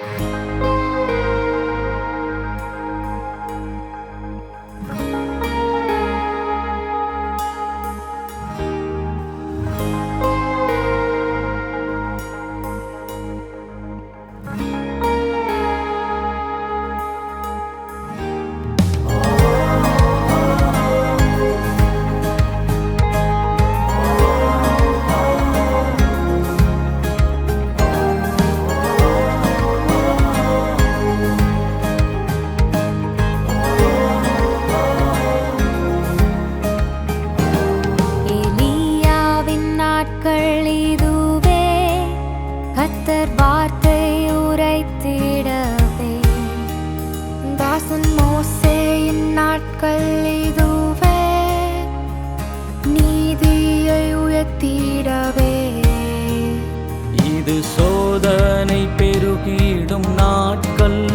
Bye. உன் மோசேயின் நாட்கள் இதுவே. நீதியை உயர்த்திடவே. இது சோதனை பெருகிடும் நாட்கள்.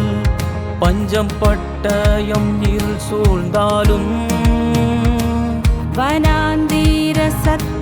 பஞ்சம் பட்டயம் இருள் சூழ்ந்தாலும். வனாந்தீர சத்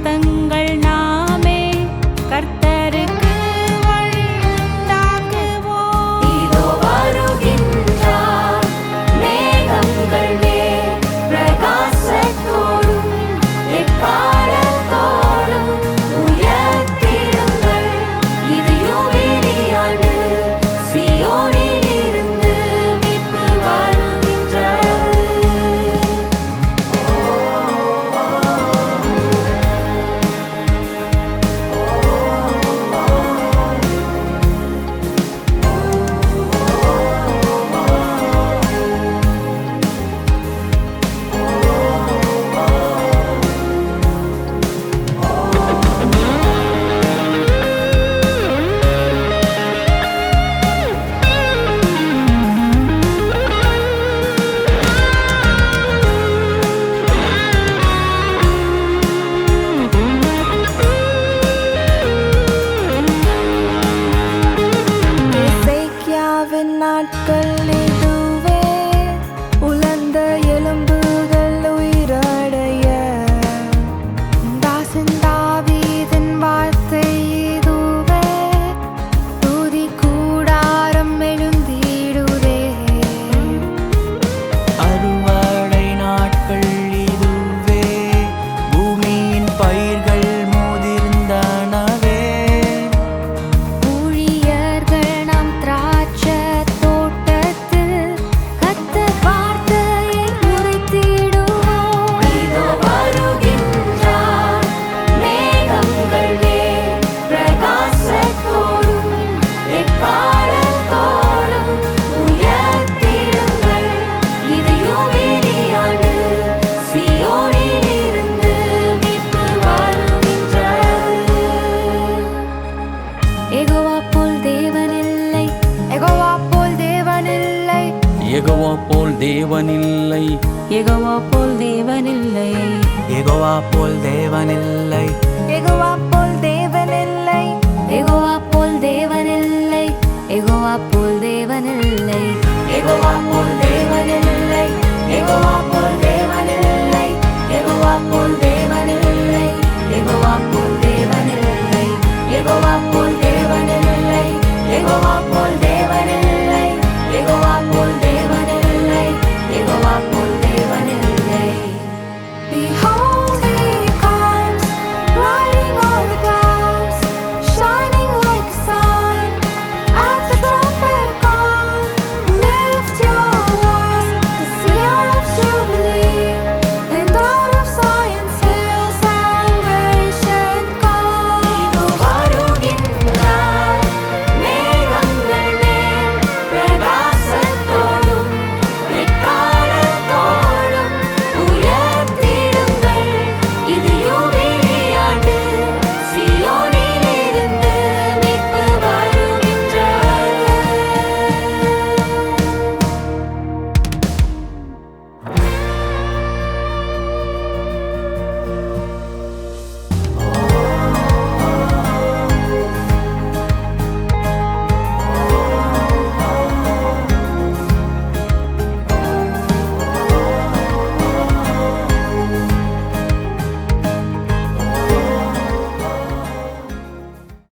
தேவனில்லை. எகோவா போல் தேவனில்லை. எகோவா போல் தேவனில்லை.